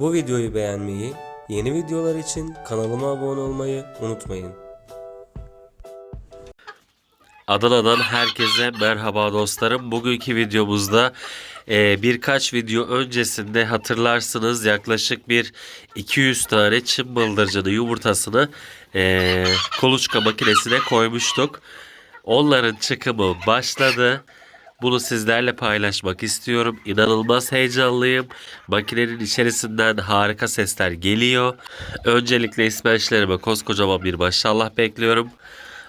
Bu videoyu beğenmeyi, yeni videolar için kanalıma abone olmayı unutmayın. Adana'dan herkese merhaba dostlarım. Bugünkü videomuzda e, birkaç video öncesinde hatırlarsınız yaklaşık bir 200 tane çim bıldırcını yumurtasını e, kuluçka makinesine koymuştuk. Onların çıkımı başladı. Bunu sizlerle paylaşmak istiyorum. İnanılmaz heyecanlıyım. Makinenin içerisinden harika sesler geliyor. Öncelikle İsmailçilerime koskocaman bir maşallah bekliyorum.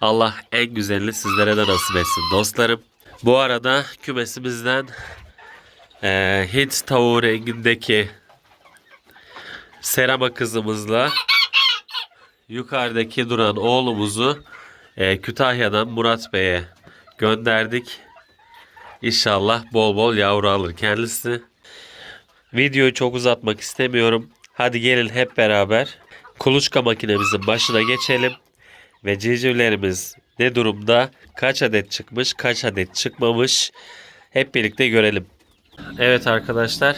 Allah en güzelini sizlere de nasip etsin dostlarım. Bu arada kümesimizden eee Hint tavuğu rengindeki serama kızımızla yukarıdaki duran oğlumuzu eee, Kütahya'dan Murat Bey'e gönderdik. İnşallah bol bol yavru alır kendisi. Videoyu çok uzatmak istemiyorum. Hadi gelin hep beraber kuluçka makinemizin başına geçelim ve civcivlerimiz ne durumda, kaç adet çıkmış, kaç adet çıkmamış hep birlikte görelim. Evet arkadaşlar,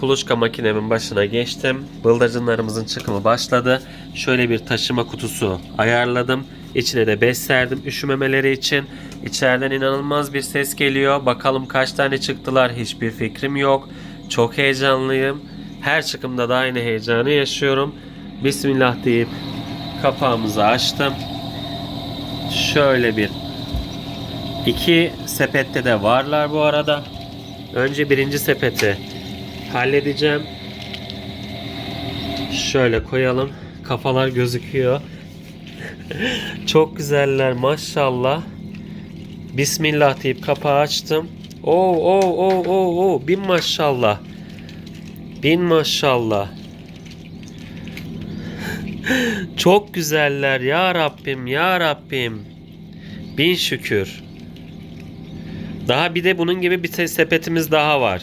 kuluçka makinemin başına geçtim. Bıldırcınlarımızın çıkımı başladı. Şöyle bir taşıma kutusu ayarladım. İçine de bez serdim üşümemeleri için. İçeriden inanılmaz bir ses geliyor. Bakalım kaç tane çıktılar hiçbir fikrim yok. Çok heyecanlıyım. Her çıkımda da aynı heyecanı yaşıyorum. Bismillah deyip kapağımızı açtım. Şöyle bir iki sepette de varlar bu arada. Önce birinci sepeti halledeceğim. Şöyle koyalım. Kafalar gözüküyor. Çok güzeller maşallah. Bismillah deyip kapağı açtım. Oo oo oo oo oo bin maşallah. Bin maşallah. Çok güzeller ya Rabbim ya Rabbim. Bin şükür. Daha bir de bunun gibi bir sepetimiz daha var.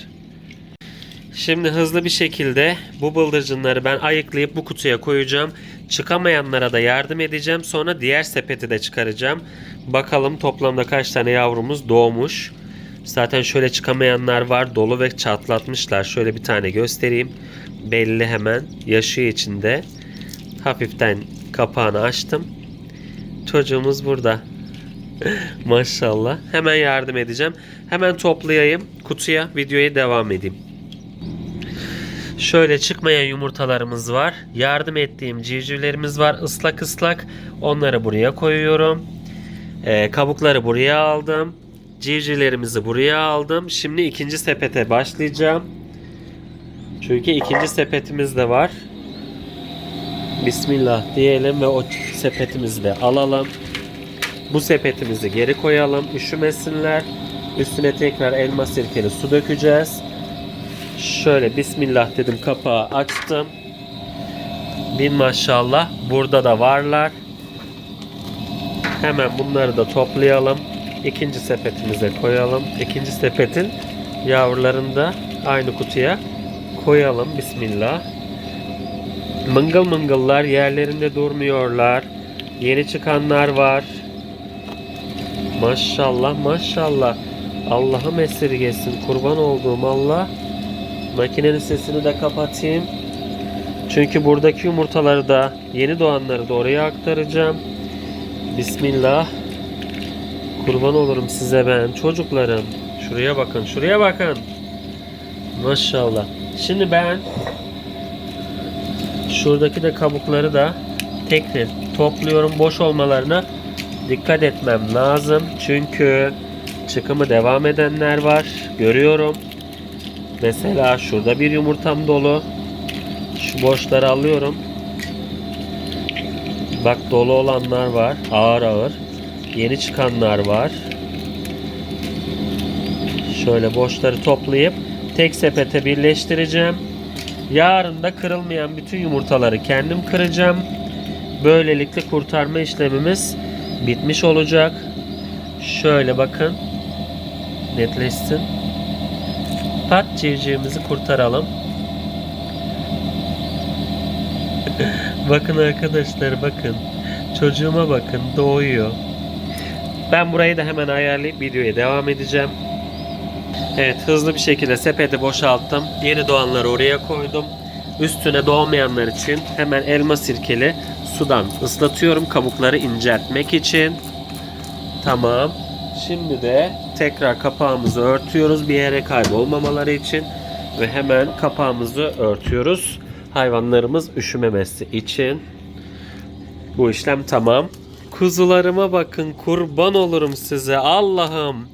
Şimdi hızlı bir şekilde bu bıldırcınları ben ayıklayıp bu kutuya koyacağım. Çıkamayanlara da yardım edeceğim. Sonra diğer sepeti de çıkaracağım. Bakalım toplamda kaç tane yavrumuz doğmuş. Zaten şöyle çıkamayanlar var. Dolu ve çatlatmışlar. Şöyle bir tane göstereyim. Belli hemen. Yaşı içinde. Hafiften kapağını açtım. Çocuğumuz burada. Maşallah. Hemen yardım edeceğim. Hemen toplayayım kutuya. Videoya devam edeyim. Şöyle çıkmayan yumurtalarımız var. Yardım ettiğim civcivlerimiz var. Islak ıslak. Onları buraya koyuyorum. Ee, kabukları buraya aldım. Civcivlerimizi buraya aldım. Şimdi ikinci sepete başlayacağım. Çünkü ikinci sepetimiz de var. Bismillah diyelim ve o sepetimizi de alalım. Bu sepetimizi geri koyalım. Üşümesinler. Üstüne tekrar elma sirkeli su dökeceğiz. Şöyle Bismillah dedim kapağı açtım. Bin maşallah. Burada da varlar. Hemen bunları da toplayalım. İkinci sepetimize koyalım. İkinci sepetin yavrularını da aynı kutuya koyalım. Bismillah. Mıngıl mıngıllar yerlerinde durmuyorlar. Yeni çıkanlar var. Maşallah maşallah. Allah'ım esirgesin. Kurban olduğum Allah. Makinenin sesini de kapatayım. Çünkü buradaki yumurtaları da yeni doğanları da oraya aktaracağım. Bismillah. Kurban olurum size ben çocuklarım. Şuraya bakın, şuraya bakın. Maşallah. Şimdi ben şuradaki de kabukları da tekrar topluyorum. Boş olmalarına dikkat etmem lazım. Çünkü çıkımı devam edenler var. Görüyorum. Mesela şurada bir yumurtam dolu. Şu boşları alıyorum. Bak dolu olanlar var. Ağır ağır. Yeni çıkanlar var. Şöyle boşları toplayıp tek sepete birleştireceğim. Yarın da kırılmayan bütün yumurtaları kendim kıracağım. Böylelikle kurtarma işlemimiz bitmiş olacak. Şöyle bakın. Netleşsin. Pat civcivimizi kurtaralım. Bakın arkadaşlar bakın. Çocuğuma bakın doğuyor. Ben burayı da hemen ayarlayıp videoya devam edeceğim. Evet hızlı bir şekilde sepeti boşalttım. Yeni doğanları oraya koydum. Üstüne doğmayanlar için hemen elma sirkeli sudan ıslatıyorum kabukları inceltmek için. Tamam. Şimdi de tekrar kapağımızı örtüyoruz bir yere kaybolmamaları için ve hemen kapağımızı örtüyoruz. Hayvanlarımız üşümemesi için. Bu işlem tamam. Kuzularıma bakın kurban olurum size Allah'ım.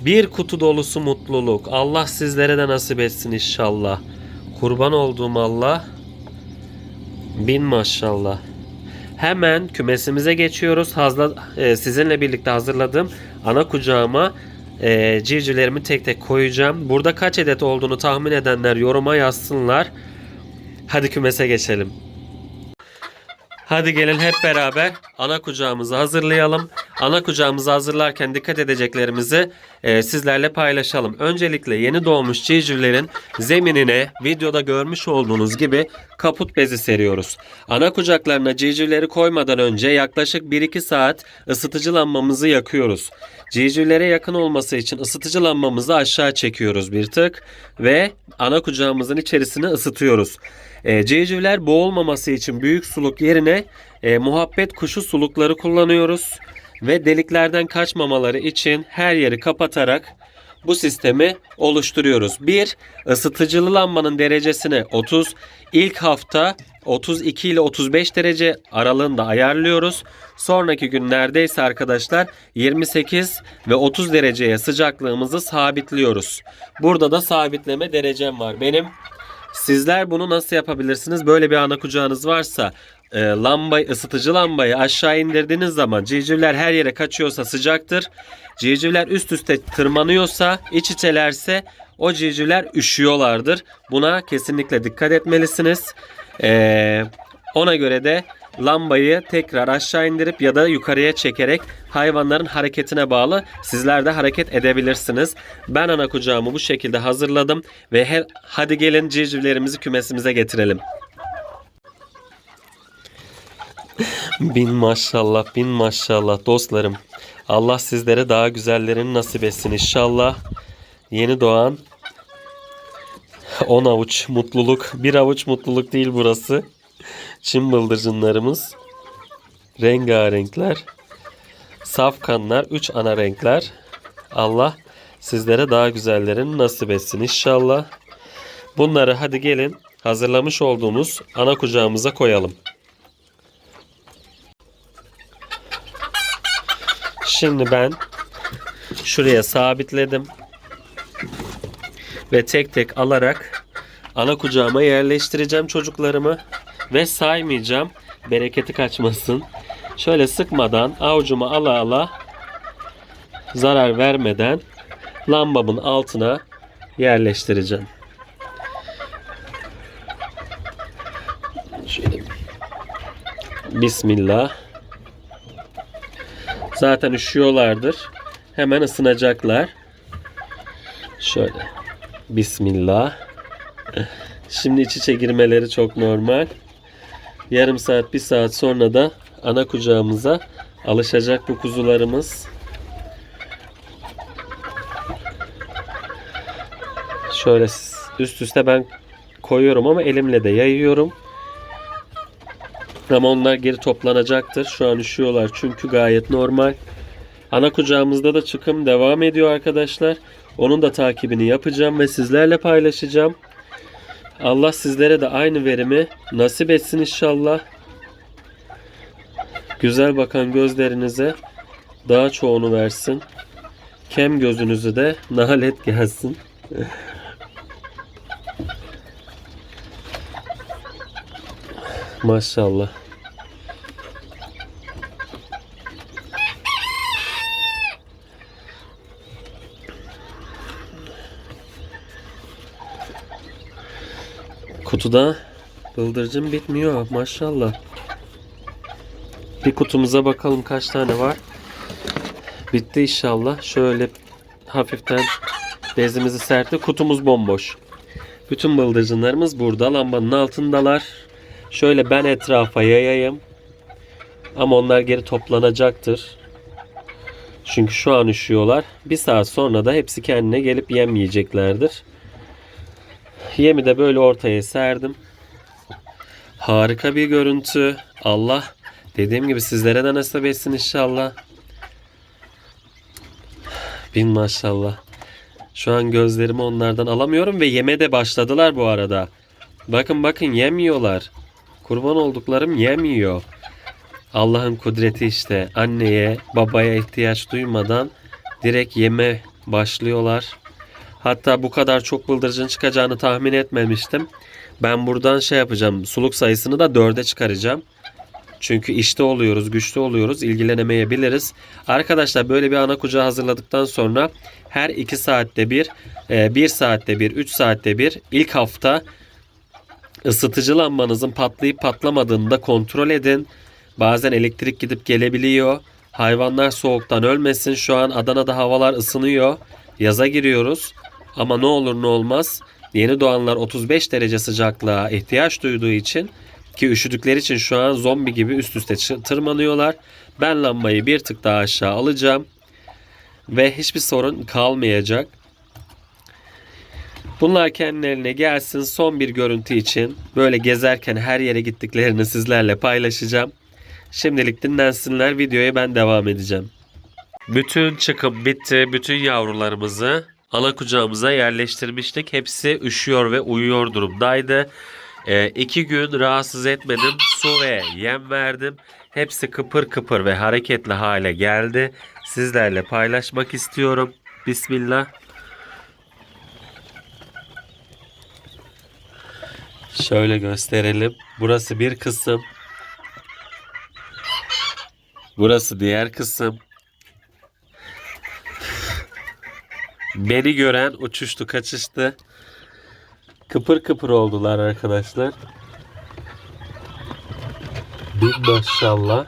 Bir kutu dolusu mutluluk. Allah sizlere de nasip etsin inşallah. Kurban olduğum Allah. Bin maşallah. Hemen kümesimize geçiyoruz. Hazla, e, sizinle birlikte hazırladığım ana kucağıma e, civcivlerimi tek tek koyacağım. Burada kaç adet olduğunu tahmin edenler yoruma yazsınlar. Hadi kümese geçelim. Hadi gelin hep beraber ana kucağımızı hazırlayalım. Ana kucağımızı hazırlarken dikkat edeceklerimizi e, sizlerle paylaşalım. Öncelikle yeni doğmuş civcivlerin zeminine videoda görmüş olduğunuz gibi kaput bezi seriyoruz. Ana kucaklarına civcivleri koymadan önce yaklaşık 1-2 saat ısıtıcı lambamızı yakıyoruz. Civcivlere yakın olması için ısıtıcı lambamızı aşağı çekiyoruz bir tık ve ana kucağımızın içerisini ısıtıyoruz. E, civcivler boğulmaması için büyük suluk yerine e, muhabbet kuşu sulukları kullanıyoruz. Ve deliklerden kaçmamaları için her yeri kapatarak bu sistemi oluşturuyoruz. 1. Isıtıcılı lambanın derecesini 30, ilk hafta 32 ile 35 derece aralığında ayarlıyoruz. Sonraki günlerdeyse arkadaşlar 28 ve 30 dereceye sıcaklığımızı sabitliyoruz. Burada da sabitleme derecem var benim. Sizler bunu nasıl yapabilirsiniz? Böyle bir ana kucağınız varsa e, lambayı ısıtıcı lambayı aşağı indirdiğiniz zaman civcivler her yere kaçıyorsa sıcaktır. Civcivler üst üste tırmanıyorsa iç içelerse o civcivler üşüyorlardır. Buna kesinlikle dikkat etmelisiniz. E, ona göre de lambayı tekrar aşağı indirip ya da yukarıya çekerek hayvanların hareketine bağlı sizler de hareket edebilirsiniz. Ben ana kucağımı bu şekilde hazırladım ve he- hadi gelin civcivlerimizi kümesimize getirelim. Bin maşallah bin maşallah dostlarım. Allah sizlere daha güzellerini nasip etsin inşallah. Yeni doğan 10 avuç mutluluk. Bir avuç mutluluk değil burası. Çin bıldırcınlarımız. Rengarenkler. Safkanlar. Üç ana renkler. Allah sizlere daha güzellerini nasip etsin inşallah. Bunları hadi gelin hazırlamış olduğumuz ana kucağımıza koyalım. Şimdi ben şuraya sabitledim. Ve tek tek alarak ana kucağıma yerleştireceğim çocuklarımı ve saymayacağım bereketi kaçmasın. Şöyle sıkmadan avucuma ala ala zarar vermeden lambamın altına yerleştireceğim. Şöyle. Bismillah. Zaten üşüyorlardır. Hemen ısınacaklar. Şöyle. Bismillah. Şimdi iç içe girmeleri çok normal. Yarım saat, bir saat sonra da ana kucağımıza alışacak bu kuzularımız. Şöyle üst üste ben koyuyorum ama elimle de yayıyorum. Ama onlar geri toplanacaktır. Şu an üşüyorlar çünkü gayet normal. Ana kucağımızda da çıkım devam ediyor arkadaşlar. Onun da takibini yapacağım ve sizlerle paylaşacağım. Allah sizlere de aynı verimi nasip etsin inşallah. Güzel bakan gözlerinize daha çoğunu versin. Kem gözünüzü de nalet gelsin. Maşallah. Kutuda bıldırcın bitmiyor maşallah. Bir kutumuza bakalım kaç tane var. Bitti inşallah. Şöyle hafiften bezimizi sertti. Kutumuz bomboş. Bütün bıldırcınlarımız burada. Lambanın altındalar. Şöyle ben etrafa yayayım. Ama onlar geri toplanacaktır. Çünkü şu an üşüyorlar. Bir saat sonra da hepsi kendine gelip yem yiyeceklerdir. Yemi de böyle ortaya serdim. Harika bir görüntü. Allah dediğim gibi sizlere de nasip etsin inşallah. Bin maşallah. Şu an gözlerimi onlardan alamıyorum ve yeme de başladılar bu arada. Bakın bakın yemiyorlar. Kurban olduklarım yemiyor. Allah'ın kudreti işte. Anneye, babaya ihtiyaç duymadan direkt yeme başlıyorlar. Hatta bu kadar çok bıldırcın çıkacağını tahmin etmemiştim. Ben buradan şey yapacağım. Suluk sayısını da dörde çıkaracağım. Çünkü işte oluyoruz, güçlü oluyoruz, ilgilenemeyebiliriz. Arkadaşlar böyle bir ana kucağı hazırladıktan sonra her 2 saatte bir, 1 saatte bir, 3 saatte bir ilk hafta ısıtıcı lambanızın patlayıp patlamadığını da kontrol edin. Bazen elektrik gidip gelebiliyor. Hayvanlar soğuktan ölmesin. Şu an Adana'da havalar ısınıyor. Yaza giriyoruz. Ama ne olur ne olmaz. Yeni doğanlar 35 derece sıcaklığa ihtiyaç duyduğu için ki üşüdükleri için şu an zombi gibi üst üste tırmanıyorlar. Ben lambayı bir tık daha aşağı alacağım. Ve hiçbir sorun kalmayacak. Bunlar kendilerine gelsin son bir görüntü için böyle gezerken her yere gittiklerini sizlerle paylaşacağım. Şimdilik dinlensinler videoya ben devam edeceğim. Bütün çıkım bitti. Bütün yavrularımızı ana kucağımıza yerleştirmiştik. Hepsi üşüyor ve uyuyor durumdaydı. Ee, iki gün rahatsız etmedim. Su ve yem verdim. Hepsi kıpır kıpır ve hareketli hale geldi. Sizlerle paylaşmak istiyorum. Bismillah. Şöyle gösterelim. Burası bir kısım. Burası diğer kısım. Beni gören uçuştu kaçıştı. Kıpır kıpır oldular arkadaşlar. Bin maşallah.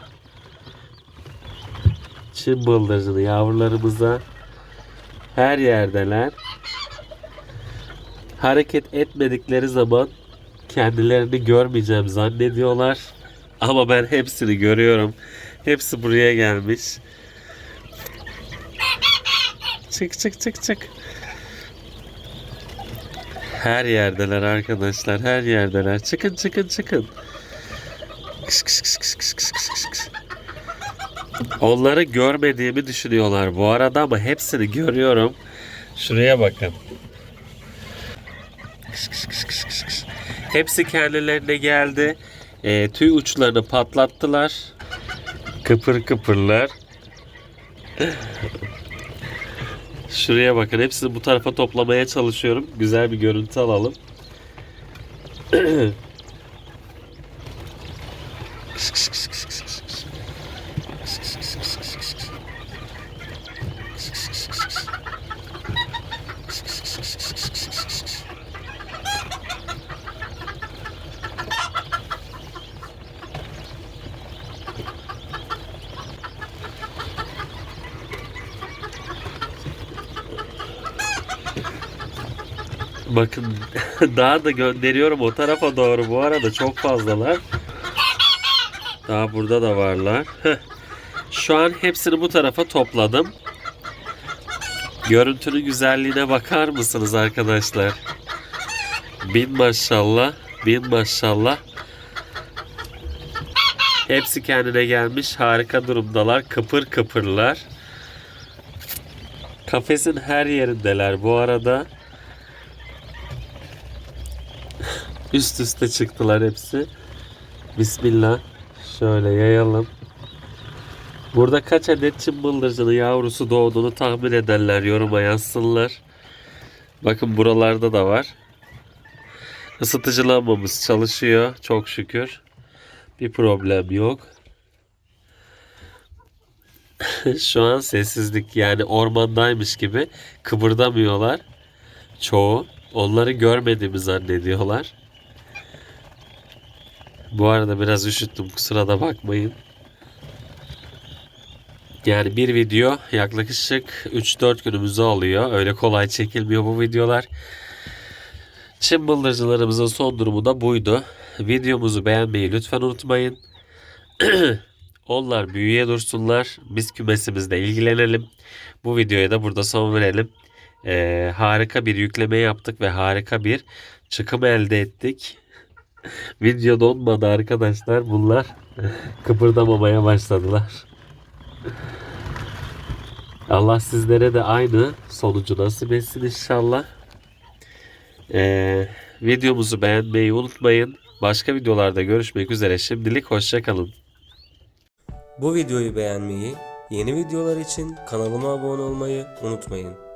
Çin bıldırcını yavrularımıza her yerdeler. Hareket etmedikleri zaman kendilerini görmeyeceğim zannediyorlar. Ama ben hepsini görüyorum. Hepsi buraya gelmiş. Çık çık çık çık. Her yerdeler arkadaşlar. Her yerdeler. Çıkın çıkın çıkın. Kış, kış, kış, kış, kış, kış, kış, kış. Onları görmediğimi düşünüyorlar bu arada ama hepsini görüyorum. Şuraya bakın. Kış, kış, kış, kış, kış, kış. Hepsi kendilerine geldi. Ee, tüy uçlarını patlattılar. Kıpır kıpırlar. Şuraya bakın. Hepsini bu tarafa toplamaya çalışıyorum. Güzel bir görüntü alalım. Bakın daha da gönderiyorum o tarafa doğru bu arada çok fazlalar. Daha burada da varlar. Şu an hepsini bu tarafa topladım. Görüntünün güzelliğine bakar mısınız arkadaşlar? Bin maşallah. Bin maşallah. Hepsi kendine gelmiş. Harika durumdalar. Kıpır kıpırlar. Kafesin her yerindeler bu arada. Üst üste çıktılar hepsi. Bismillah. Şöyle yayalım. Burada kaç adet çim bıldırcının yavrusu doğduğunu tahmin ederler. Yoruma yazsınlar. Bakın buralarda da var. Isıtıcı lambamız çalışıyor. Çok şükür. Bir problem yok. Şu an sessizlik yani ormandaymış gibi kıpırdamıyorlar. Çoğu. Onları görmediğimi zannediyorlar. Bu arada biraz üşüttüm kusura da bakmayın. Yani bir video yaklaşık 3-4 günümüzü alıyor. Öyle kolay çekilmiyor bu videolar. Çin bıldırcılarımızın son durumu da buydu. Videomuzu beğenmeyi lütfen unutmayın. Onlar büyüye dursunlar. Biz kümesimizle ilgilenelim. Bu videoya da burada son verelim. Ee, harika bir yükleme yaptık ve harika bir çıkım elde ettik. Video donmadı arkadaşlar. Bunlar kıpırdamamaya başladılar. Allah sizlere de aynı sonucu nasip etsin inşallah. Ee, videomuzu beğenmeyi unutmayın. Başka videolarda görüşmek üzere. Şimdilik hoşçakalın. Bu videoyu beğenmeyi, yeni videolar için kanalıma abone olmayı unutmayın.